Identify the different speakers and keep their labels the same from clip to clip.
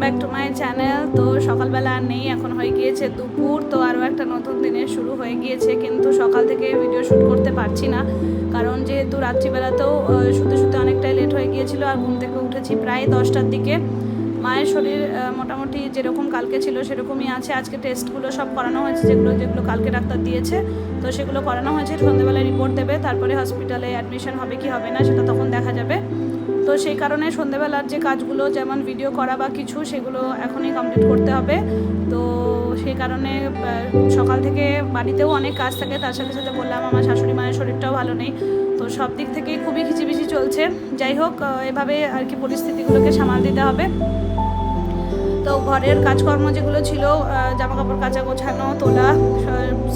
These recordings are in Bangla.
Speaker 1: ব্যাক টু মাই চ্যানেল তো সকালবেলা আর নেই, এখন হয়ে গিয়েছে দুপুর। তো আরও একটা নতুন দিনের শুরু হয়ে গিয়েছে, কিন্তু সকাল থেকে ভিডিও শ্যুট করতে পারছি না। কারণ যেহেতু রাত্রিবেলাতেও শুতে শুতে অনেকটাই লেট হয়ে গিয়েছিল আর ঘুম থেকে উঠেছি প্রায় দশটার দিকে। মায়ের শরীর মোটামুটি যেরকম কালকে ছিল সেরকমই আছে। আজকে টেস্টগুলো সব করানো হয়েছে, যেগুলো যেগুলো কালকে ডাক্তার দিয়েছে। তো সেগুলো করানো হয়েছে। সন্ধ্যেবেলায় রিপোর্ট দেবে, তারপরে হসপিটালে অ্যাডমিশন হবে কি হবে না, সেটা তখন দেখা যাবে। তো সেই কারণে সন্ধ্যেবেলার যে কাজগুলো, যেমন ভিডিও করা বা কিছু, সেগুলো এখনই কমপ্লিট করতে হবে। তো সেই কারণে সকাল থেকে বাড়িতেও অনেক কাজ থাকে। তার সাথে সাথে বললাম, আমার শাশুড়ি মায়ের শরীরটাও ভালো নেই। তো সব দিক থেকেই খুবই খিচিবিচি চলছে। যাই হোক এভাবে আর কি পরিস্থিতিগুলোকে সামাল দিতে হবে। তো ঘরের কাজকর্ম যেগুলো ছিল জামা কাপড় কাচা, গোছানো, তোলা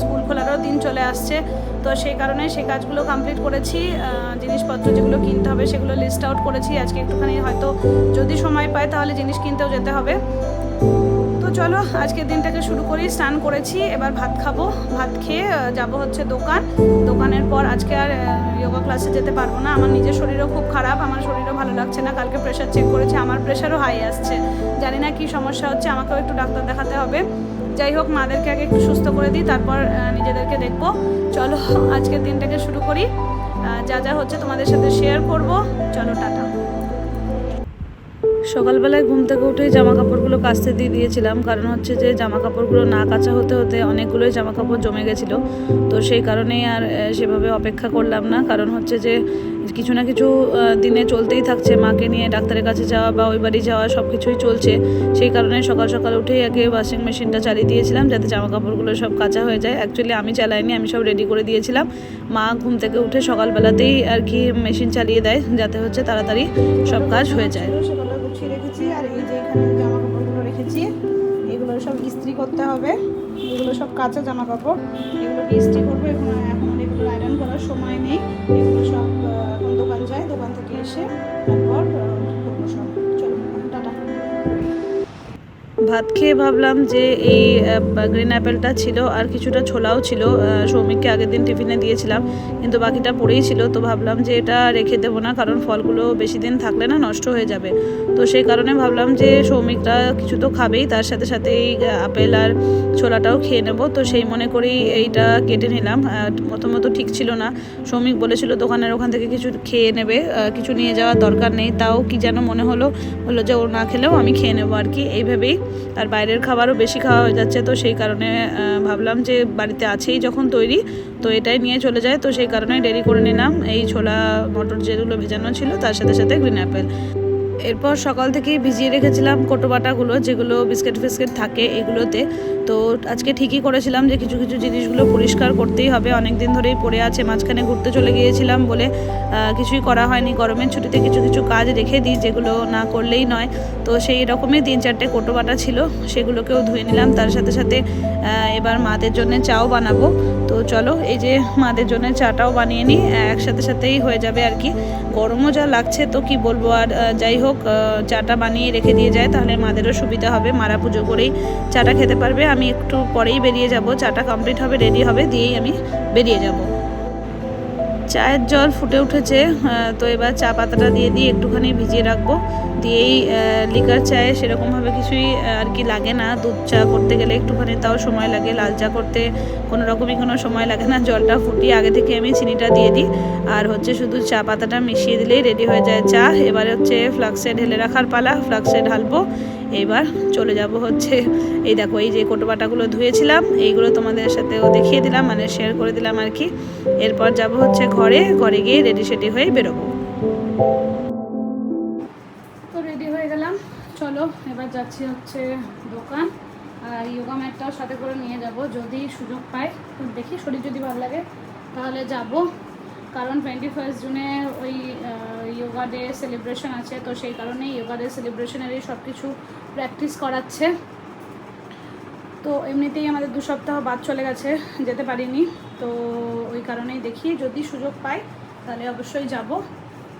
Speaker 1: স্কুল খোলারও দিন চলে আসছে। তো সেই কারণে সেই কাজগুলো কমপ্লিট করেছি। জিনিসপত্র যেগুলো কিনতে হবে সেগুলো লিস্ট আউট করেছি। আজকে একটুখানি হয়তো যদি সময় পায় তাহলে জিনিস কিনতেও যেতে হবে। চলো, আজকের দিনটাকে শুরু করি। স্নান করেছি, এবার ভাত খাব। ভাত খেয়ে যাব হচ্ছে দোকান। দোকানের পর আজকে আর যোগা ক্লাসে যেতে পারব না। আমার নিজের শরীরও খুব খারাপ, আমার শরীরও ভালো লাগছে না। কালকে প্রেশার চেক করেছি, আমার প্রেশারও হাই আসছে। জানি না কি সমস্যা হচ্ছে, আমাকেও একটু ডাক্তার দেখাতে হবে। যাই হোক, মাদেরকে আগে একটু সুস্থ করে দিই, তারপর নিজেদেরকে দেখব। চলো, আজকের দিনটাকে শুরু করি। যা যা হচ্ছে তোমাদের সাথে শেয়ার করব। চলো, টাটা। সকালবেলায় ঘুম থেকে উঠেই জামা কাপড়গুলো কাচতে দিয়ে দিয়েছিলাম। কারণ হচ্ছে যে জামা কাপড়গুলো না কাচা হতে হতে অনেকগুলোই জামা কাপড় জমে গেছিল। তো সেই কারণেই আর সেভাবে অপেক্ষা করলাম না। কারণ হচ্ছে যে কিছু না কিছু দিনে চলতেই থাকছে। মাকে নিয়ে ডাক্তারের কাছে যাওয়া বা ওই বাড়ি যাওয়া সব কিছুই চলছে। সেই কারণে সকাল সকাল উঠেই আগে ওয়াশিং মেশিনটা চালিয়ে দিয়েছিলাম যাতে জামা কাপড়গুলো সব কাঁচা হয়ে যায়। অ্যাকচুয়ালি আমি চালাইনি, আমি সব রেডি করে দিয়েছিলাম। মা ঘুম থেকে উঠে সকালবেলাতেই আর কি মেশিন চালিয়ে দেয় যাতে হচ্ছে তাড়াতাড়ি সব কাজ হয়ে যায়। গুছিয়ে রেখেছি আর এই যে এখানে জামা কাপড়গুলো রেখেছি, এগুলো সব ইস্ত্রি করতে হবে। এগুলো সব কাঁচা জামা কাপড় এগুলোকে ইস্ত্রি করব। এখন এখন এগুলো আয়রন করার সময় নেই। এগুলো সব এসে তারপর ভাত খেয়ে ভাবলাম যে এই গ্রিন অ্যাপেলটা ছিল আর কিছুটা ছোলাও ছিল। সৌমিককে আগের দিন টিফিনে দিয়েছিলাম, কিন্তু বাকিটা পড়েই ছিল, তো ভাবলাম যে এটা রেখে দেবো না, কারণ ফলগুলো বেশি দিন থাকলে না নষ্ট হয়ে যাবে। তো সেই কারণে ভাবলাম যে সৌমিকটা কিছু তো খাবেই, তার সাথে সাথে এই আপেল আর ছোলাটাও খেয়ে নেব। তো সেই মনে করেই এইটা কেটে নিলাম প্রথমত ঠিক ছিল না। সৌমিক বলেছিল দোকানের ওখান থেকে কিছু খেয়ে নেবে কিছু নিয়ে যাওয়ার দরকার নেই, তাও কি যেন মনে হলো, বলল যে ও না খেলেও আমি খেয়ে নেব আর কি, এইভাবেই আর বাইরের খাবারও বেশি খাওয়া হয়ে যাচ্ছে, তো সেই কারণে ভাবলাম যে বাড়িতে আছেই যখন তৈরি, তো এটাই নিয়ে চলে যায়, তো সেই কারণে দেরি করে নিলাম। এই ছোলা মটর যেগুলো ভেজানো ছিল, তার সাথে সাথে গ্রিন অ্যাপেল এরপর সকাল থেকেই ভিজিয়ে রেখেছিলাম কোটো বাটাগুলো, যেগুলো বিস্কিট ফিস্কিট থাকে এগুলোতে। তো আজকে ঠিকই করেছিলাম যে কিছু কিছু জিনিসগুলো পরিষ্কার করতেই হবে। অনেক দিন ধরেই পড়ে আছে, মাঝখানে ঘুরতে চলে গিয়েছিলাম বলে কিছুই করা হয়নি। গরমের ছুটিতে কিছু কিছু কাজ রেখে দিই, যেগুলো না করলেই নয়। তো সেই রকমই তিন চারটে কোটো বাটা ছিল, সেগুলোকেও ধুয়ে নিলাম। তার সাথে সাথে এবার মাদের জন্য চাও বানাবো। তো চলো, এই যে মাদের জন্য চাটাও বানিয়ে নিই, একসাথে সাথেই হয়ে যাবে আর কি। গরমও যা লাগছে, তো কি বলব? আর যাই হোক চাটা বানিয়ে রেখে দিয়ে যায়, তাহলে মাদেরও সুবিধা হবে। মারা পুজো করেই চাটা খেতে পারবে। আমি একটু পরেই বেরিয়ে যাব। চাটা কমপ্লিট হবে রেডি হবে, দিয়েই আমি বেরিয়ে যাব। চায়ের জল ফুটে উঠেছে তো এবার চা পাতাটা দিয়ে দিয়ে একটুখানি ভিজিয়ে রাখব। দিয়েই লিকার চায়ে সেরকমভাবে কিছুই আর কি লাগে না। দুধ চা করতে গেলে একটুখানি তাও সময় লাগে, লাল চা করতে কোনো রকমই কোনো সময় লাগে না, জলটা ফুটিয়ে আগে থেকে আমি চিনিটা দিয়ে দিই। আর হচ্ছে শুধু চা পাতাটা মিশিয়ে দিলেই রেডি হয়ে যায় চা। এবার হচ্ছে ফ্লাক্সে ঢেলে রাখার পালা, ফ্লাক্সে ঢালবো। এবার চলে যাব হচ্ছে, এই দেখো, এই যে কোটোবাটাগুলো ধুয়েছিলাম, এইগুলো তোমাদের সাথেও দেখিয়ে দিলাম মানে শেয়ার করে দিলাম আর কি। এরপর যাব হচ্ছে ঘরে ঘরে গিয়ে রেডি সেডি হয়ে বেরোবো। তো রেডি হয়ে গেলাম। চলো, এবার যাচ্ছি হচ্ছে দোকান। আর ইয়োগা ম্যাটটাও সাথে করে নিয়ে যাব, যদি সুযোগ পাই। দেখি, শরীর যদি ভালো লাগে, তাহলে যাব। কারণ টোয়েন্টি ফার্স্ট জুনে ওই ইয়োগা ডে সেলিব্রেশন আছে, তো সেই কারণেই ইয়োগা ডে সেলিব্রেশনেরই সব কিছু প্র্যাকটিস করাচ্ছে। তো এমনিতেই আমাদের দু সপ্তাহ বাদ চলে গেছে, যেতে পারিনি, তো ওই কারণেই দেখি, যদি সুযোগ পাই তাহলে অবশ্যই যাব।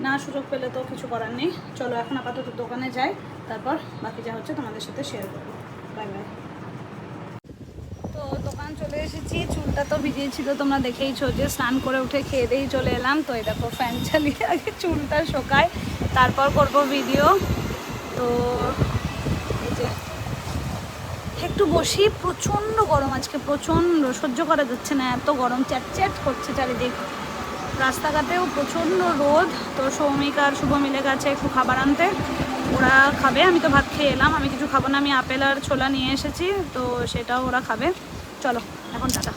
Speaker 1: না সুযোগ পেলে তো কিছু করার নেই। চলো এখন আপাতত দোকানে যাই, তারপর বাকি যা হচ্ছে তোমাদের সাথে শেয়ার করব। বাই বাই তো দোকান চলে এসেছি, চুলটা তো ভিজিয়েছিল, তোমরা দেখেইছো যে স্নান করে উঠে খেয়ে দিয়েই চলে এলাম। তো এই দেখো ফ্যান চালিয়ে আগে চুলটা শোকায়, তারপর করব ভিডিও। তো এই যে, একটু বসি, প্রচণ্ড গরম আজকে, প্রচণ্ড, সহ্য করা যাচ্ছে না, এত গরম চ্যাট করছে চারিদিক। রাস্তাঘাটেও প্রচণ্ড রোদ, তো সৌমিক আর শুভ মিলে গেছে একটু খাবার আনতে। ওরা খাবে, আমি তো ভাত খেয়ে এলাম, আমি কিছু খাব না, আমি আপেল আর ছোলা নিয়ে এসেছি, তো সেটাও ওরা খাবে। চলো, এখন টাটা।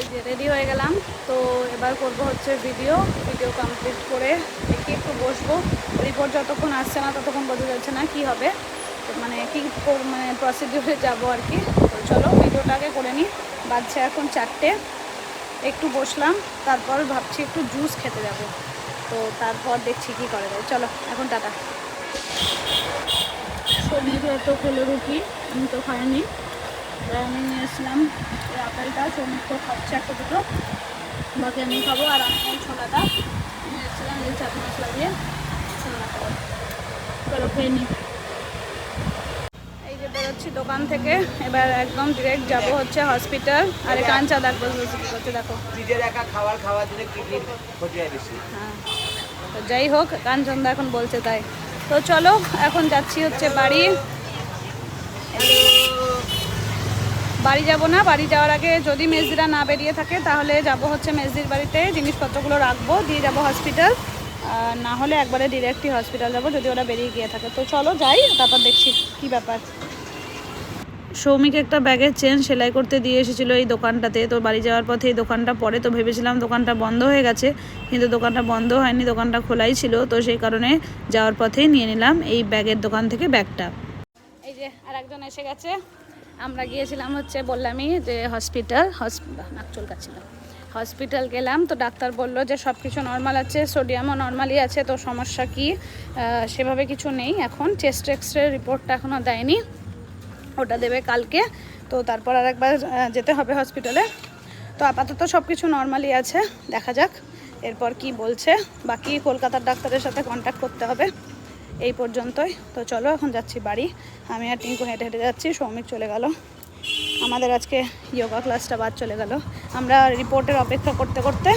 Speaker 1: এই যে রেডি হয়ে গেলাম, তো এবার করব হচ্ছে ভিডিও ভিডিও কমপ্লিট করে দেখি একটু বসবো। রিপোর্ট যতক্ষণ আসছে না, ততক্ষণ বোঝা যাচ্ছে না কি হবে। মানে কী মানে প্রসিডিউরে যাব আর কি। তো চলো ভিডিওটাকে করে নিই। বাজছে এখন চারটে। একটু বসলাম, তারপর ভাবছি একটু জুস খেতে যাব। তো তারপর দেখছি কি করা যায়। চলো, এখন টাটা। সবজি তো খেলো রুটি, আমি তো খাইনি। আমি নিয়ে এসলাম এই আপেলটা সৌমিক তো খাচ্ছে একটা দুটো। বাকি আমি খাব আর আমি ছোলাটা নিয়ে এসেছিলাম এই চাট মশলা দিয়ে ছোলা খাব চলো খেয়ে নিই এই যে বেরোচ্ছি দোকান থেকে এবার একদম ডিরেক্ট যাব হচ্ছে হসপিটাল আর কাঞ্চা দেখব কি করছে দেখো।
Speaker 2: একা খাবার খাওয়ার জন্য কিডনির ক্ষতি হয় বেশি?
Speaker 1: হ্যাঁ। তো যাই হোক কাঞ্চনদা এখন বলছে তাই। তো চলো এখন যাচ্ছি হচ্ছে বাড়ি। বাড়ি যাব না, বাড়ি যাওয়ার আগে যদি মেজদিরা না বেরিয়ে থাকে, তাহলে যাব হচ্ছে মেজদির বাড়িতে, জিনিসপত্রগুলো রাখব, দিয়ে যাব হসপিটাল না হলে একবারে ডিরেক্টই হসপিটাল যাব, যদি ওরা বেরিয়ে গিয়ে থাকে। তো চলো যাই, তারপর দেখছি কি ব্যাপার। সৌমিক একটা ব্যাগের চেন সেলাই করতে দিয়ে এসেছিল এই দোকানটাতে। তো বাড়ি যাওয়ার পথে এই দোকানটা পরে তো ভেবেছিলাম দোকানটা বন্ধ হয়ে গেছে, কিন্তু দোকানটা বন্ধ হয়নি, দোকানটা খোলাই ছিল। তো সেই কারণে যাওয়ার পথেই নিয়ে নিলাম এই ব্যাগের দোকান থেকে ব্যাগটা এই যে আর একজন এসে গেছে। আমরা গিয়েছিলাম হচ্ছে বললামই যে হসপিটাল নাক চুলকাচ্ছিল হসপিটাল গেলাম, তো ডাক্তার বলল যে সব কিছু নর্মাল আছে সোডিয়ামও নর্মালি আছে, তো সমস্যা কি? সেভাবে কিছু নেই এখন চেস্ট এক্স রে রিপোর্টটা এখনও দেয়নি। ওটা দেবে কালকে, তো তারপর আর একবার যেতে হবে হসপিটালে তো আপাতত সব কিছু নর্মালি আছে, দেখা যাক, এরপর কি বলছে। বাকি কলকাতার ডাক্তারের সাথে কন্ট্যাক্ট করতে হবে। এই পর্যন্তই। তো চলো, এখন যাচ্ছি বাড়ি। আমি আর টিঙ্কু হেঁটে হেঁটে যাচ্ছি, সৌমিক চলে গেল। আমাদের আজকে যোগা ক্লাসটা বাদ চলে গেল। আমরা রিপোর্টের অপেক্ষা করতে করতে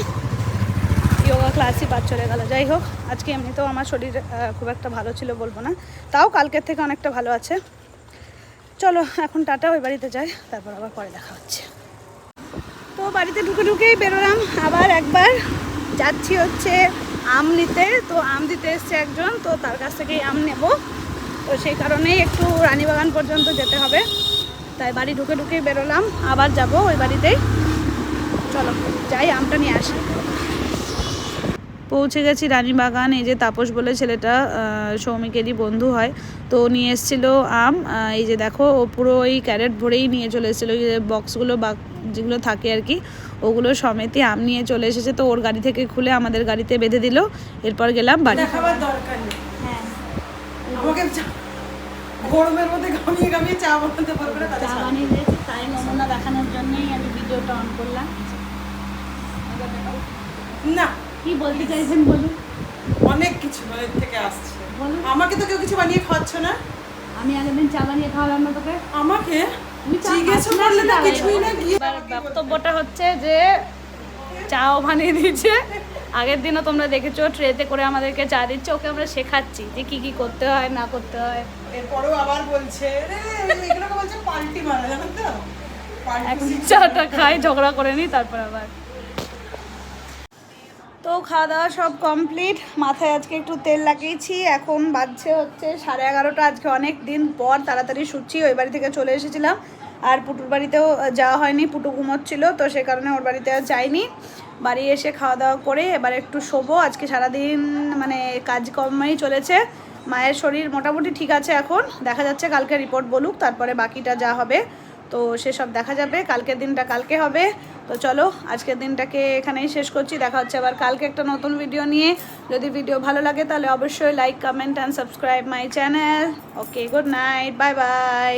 Speaker 1: যোগা ক্লাসই বাদ চলে গেল। যাই হোক, আজকে এমনিতেও আমার শরীর খুব একটা ভালো ছিল বলব না। তাও কালকের থেকে অনেকটা ভালো আছে। চলো, এখন টাটা, ওই বাড়িতে যাই। তারপর আবার পরে দেখা হচ্ছে। তো বাড়িতে ঢুকে ঢুকেই বেরোলাম। আবার একবার যাচ্ছি হচ্ছে আম নিতে, তো আম দিতে এসছে একজন, তো তার কাছ থেকেই আম নেব। তো সেই কারণেই একটু রানীবাগান পর্যন্ত যেতে হবে। তাই বাড়ি ঢুকে ঢুকে বেরোলাম, আবার যাব ওই বাড়িতেই। চলো, যাই আমটা নিয়ে আসি। পৌঁছে গেছি রানীবাগান এই যে তাপস বলে ছেলেটা সৌমিকেরই বন্ধু হয়। তো নিয়ে এসেছিল আম এই যে দেখো ও পুরো ওই ক্যারেট ভরেই নিয়ে চলে এসেছিল যে বক্সগুলো বা যেগুলো থাকে আর কি ওগুলো সমেতই আম নিয়ে চলে এসেছে। তো ওর গাড়ি থেকে খুলে আমাদের গাড়িতে বেঁধে দিল এরপর গেলাম বাড়ি।
Speaker 3: দরকার নেই।
Speaker 1: হ্যাঁ।
Speaker 3: আমাকে গরমের মধ্যে ঘামিয়ে ঘামিয়ে চা বানাতে পারবে না
Speaker 1: চা বানিয়ে দিয়েছি তাই নমুনা দেখানোর জন্যই আমি ভিডিওটা অন করলাম।
Speaker 3: না
Speaker 1: কি বলতে চাইছেন বলুন?
Speaker 3: অনেক কিছু বাইরে থেকে আসছে।
Speaker 1: বলুন।
Speaker 3: আমাকে তো কেউ কিছু বানিয়ে খাওয়াচ্ছ না।
Speaker 1: আমি আগের দিন চা বানিয়ে খাওয়ালাম না তোকে।
Speaker 3: আমাকে? জিজ্ঞেস
Speaker 1: না
Speaker 3: করলে না কিছুই না
Speaker 1: বক্তব্যটা হচ্ছে যে চাও বানিয়ে দিয়েছে। আগের দিনও তোমরা দেখেছ ট্রেতে করে আমাদেরকে চা দিচ্ছে ওকে আমরা শেখাচ্ছি যে কি কি করতে হয় না করতে হয়।
Speaker 3: এরপরেও আবার বলছে রে এগুলোকে বলছে পাল্টি মারা জানো তো?
Speaker 1: এখন চাটা খাই ঝগড়া করে নিই তারপর আবার। তো খাওয়া দাওয়া সব কমপ্লিট মাথায় আজকে একটু তেল লাগিয়েছি। এখন বাজছে হচ্ছে সাড়ে এগারোটা। আজকে অনেক দিন পর তাড়াতাড়ি শুচ্ছি, ওই বাড়ি থেকে চলে এসেছিলাম। আর পুটুর বাড়িতেও যাওয়া হয়নি, পুটু ঘুমোচ্ছিল, তো সে কারণে ওর বাড়িতে আর যাইনি। বাড়ি এসে খাওয়া দাওয়া করে এবার একটু শোবো। আজকে সারাদিন মানে কাজকর্মেই চলেছে। মায়ের শরীর মোটামুটি ঠিক আছে এখন। দেখা যাচ্ছে কালকে রিপোর্ট বলুক, তারপরে বাকিটা যা হবে। তো সেসব দেখা যাবে। কালকের দিনটা কালকে হবে। তো চলো, আজকের দিনটাকে এখানেই শেষ করছি। দেখা হচ্ছে আবার কালকে একটা নতুন ভিডিও নিয়ে। যদি ভিডিও ভালো লাগে তাহলে অবশ্যই like comment and subscribe my channel okay good night bye bye